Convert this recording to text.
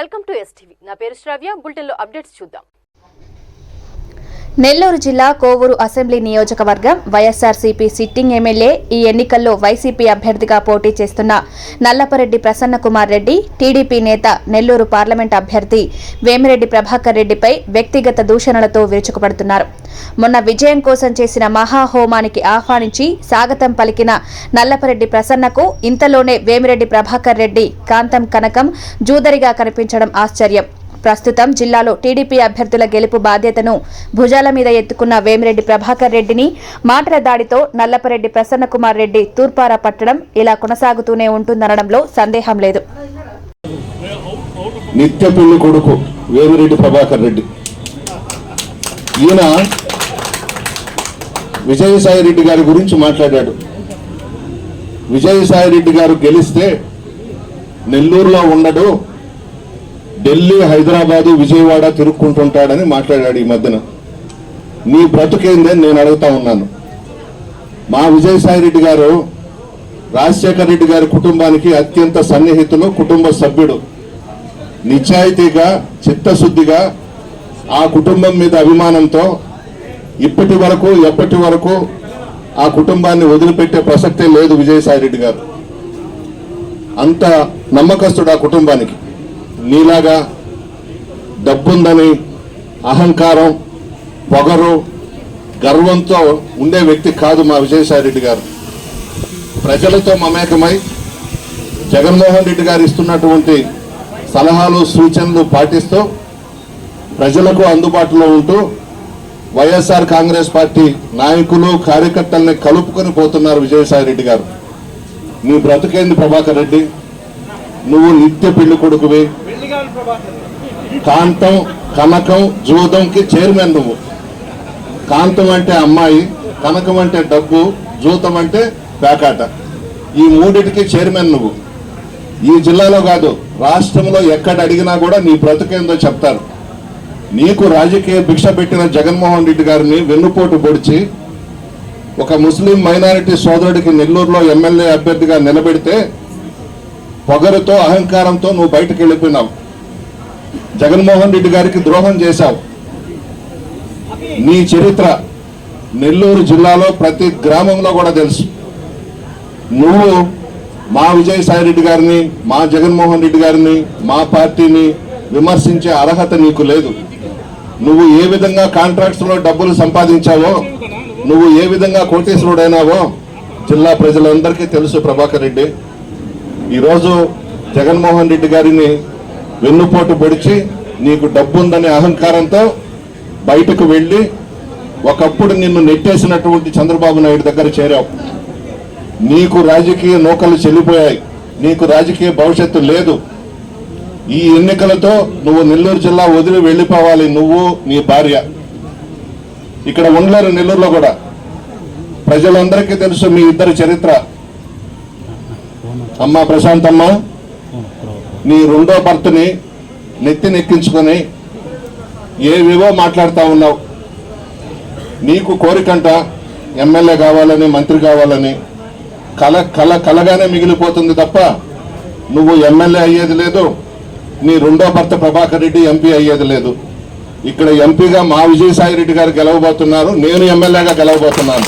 Welcome to STV నా పేరు శ్రావ్య. బులెటిన్లో అప్డేట్స్ చూద్దాం. నెల్లూరు జిల్లా కోవూరు అసెంబ్లీ నియోజకవర్గం వైఎస్ఆర్సీపీ సిట్టింగ్ ఎమ్మెల్యే ఈ ఎన్నికల్లో వైసీపీ అభ్యర్థిగా పోటీ చేస్తున్న నల్లపరెడ్డి ప్రసన్న కుమార్ రెడ్డి టీడీపీ నేత నెల్లూరు పార్లమెంట్ అభ్యర్థి వేమిరెడ్డి ప్రభాకర్ రెడ్డిపై వ్యక్తిగత దూషణలతో విరుచుకుపడుతున్నారు. మొన్న విజయం కోసం చేసిన మహాహోమానికి ఆహ్వానించి స్వాగతం పలికిన నల్లపరెడ్డి ప్రసన్నకు ఇంతలోనే వేమిరెడ్డి ప్రభాకర్ రెడ్డి కాంతం కనకం జూదరిగా కనిపించడం ఆశ్చర్యం. ప్రస్తుతం జిల్లాలో టీడీపీ అభ్యర్థుల గెలుపు బాధ్యతను భుజాల మీద ఎత్తుకున్న వేమిరెడ్డి ప్రభాకర్ రెడ్డిని మాటల దాడితో నల్లపరెడ్డి ప్రసన్నకుమార్ రెడ్డి తూర్పార పట్టడం ఇలా కొనసాగుతూనే ఉంటుందనడంలో సందేహం లేదు. నిత్య పెళ్ళి కొడుకు వేమిరెడ్డి ప్రభాకర్ రెడ్డి. ఈయన విజయసాయి రెడ్డి గారి గురించి మాట్లాడాడు. విజయసాయి రెడ్డి గారు గెలిస్తే నెల్లూరులో ఉండడు ఢిల్లీ హైదరాబాదు విజయవాడ తిరుక్కుంటుంటాడని మాట్లాడాడు ఈ మధ్యన. నీ బ్రతుకేందని నేను అడుగుతా ఉన్నాను. మా విజయసాయి రెడ్డి గారు రాజశేఖర రెడ్డి గారి కుటుంబానికి అత్యంత సన్నిహితులు కుటుంబ సభ్యుడు. నిజాయితీగా చిత్తశుద్ధిగా ఆ కుటుంబం మీద అభిమానంతో ఇప్పటి వరకు ఎప్పటి వరకు ఆ కుటుంబాన్ని వదిలిపెట్టే ప్రసక్తే లేదు విజయసాయి రెడ్డి గారు. అంత నమ్మకస్తుడు ఆ కుటుంబానికి. నీలాగా డబ్బుందని అహంకారం పొగరు గర్వంతో ఉండే వ్యక్తి కాదు మా విజయసాయి రెడ్డి గారు. ప్రజలతో మమేకమై జగన్మోహన్ రెడ్డి గారు ఇస్తున్నటువంటి సలహాలు సూచనలు పాటిస్తూ ప్రజలకు అందుబాటులో ఉంటూ వైఎస్ఆర్ కాంగ్రెస్ పార్టీ నాయకులు కార్యకర్తల్ని కలుపుకొని పోతున్నారు విజయసాయి రెడ్డి గారు. నీ బ్రతుకేంది ప్రభాకర్ రెడ్డి? నువ్వు నిత్య పెళ్ళి కొడుకువి. కాంతం కనకం జూదంకి చైర్మన్ నువ్వు. కాంతం అంటే అమ్మాయి కనకం అంటే డబ్బు జూతం అంటే పేకాట. ఈ మూడిటికి చైర్మన్ నువ్వు. ఈ జిల్లాలో కాదు రాష్ట్రంలో ఎక్కడ అడిగినా కూడా నీ బ్రతుకేందో చెప్తారు. నీకు రాజకీయ భిక్ష పెట్టిన జగన్మోహన్ రెడ్డి గారిని వెన్నుపోటు పొడిచి ఒక ముస్లిం మైనారిటీ సోదరుడికి నెల్లూరులో ఎమ్మెల్యే అభ్యర్థిగా నిలబెడితే పొగరుతో అహంకారంతో నువ్వు బయటకు వెళ్ళిపోయినావు. జగన్మోహన్ రెడ్డి గారికి ద్రోహం చేశావు. నీ చరిత్ర నెల్లూరు జిల్లాలో ప్రతి గ్రామంలో కూడా తెలుసు. నువ్వు మా విజయసాయి రెడ్డి గారిని మా జగన్మోహన్ రెడ్డి గారిని మా పార్టీని విమర్శించే అర్హత నీకు లేదు. నువ్వు ఏ విధంగా కాంట్రాక్ట్స్లో డబ్బులు సంపాదించావో నువ్వు ఏ విధంగా కోటేశ్వరుడైనావో జిల్లా ప్రజలందరికీ తెలుసు ప్రభాకర్ రెడ్డి. ఈరోజు జగన్మోహన్ రెడ్డి గారిని వెన్నుపోటు పొడిచి నీకు డబ్బుందనే అహంకారంతో బయటకు వెళ్ళి ఒకప్పుడు నిన్ను నెట్టేసినటువంటి చంద్రబాబు నాయుడు దగ్గర చేరావు. నీకు రాజకీయ నూకలు చెల్లిపోయాయి. నీకు రాజకీయ భవిష్యత్తు లేదు. ఈ ఎన్నికలతో నువ్వు నెల్లూరు జిల్లా వదిలి వెళ్ళిపోవాలి. నువ్వు నీ భార్య. ఇక్కడ ఉండలేరు నెల్లూరులో కూడా. ప్రజలందరికీ తెలుసు మీ ఇద్దరి చరిత్ర. అమ్మ ప్రశాంతమ్మ నీ రెండో భర్తని నెత్తి నెక్కించుకొని ఏవేవో మాట్లాడుతూ ఉన్నావు? నీకు కోరికంట ఎమ్మెల్యే కావాలని మంత్రి కావాలని కల కల కలగానే మిగిలిపోతుంది తప్ప నువ్వు ఎమ్మెల్యే అయ్యేది లేదు నీ రెండో భర్త ప్రభాకర్ రెడ్డి ఎంపీ అయ్యేది లేదు. ఇక్కడ ఎంపీగా మా విజయసాయి రెడ్డి గారు గెలవబోతున్నారు నేను ఎమ్మెల్యేగా గెలవబోతున్నాను.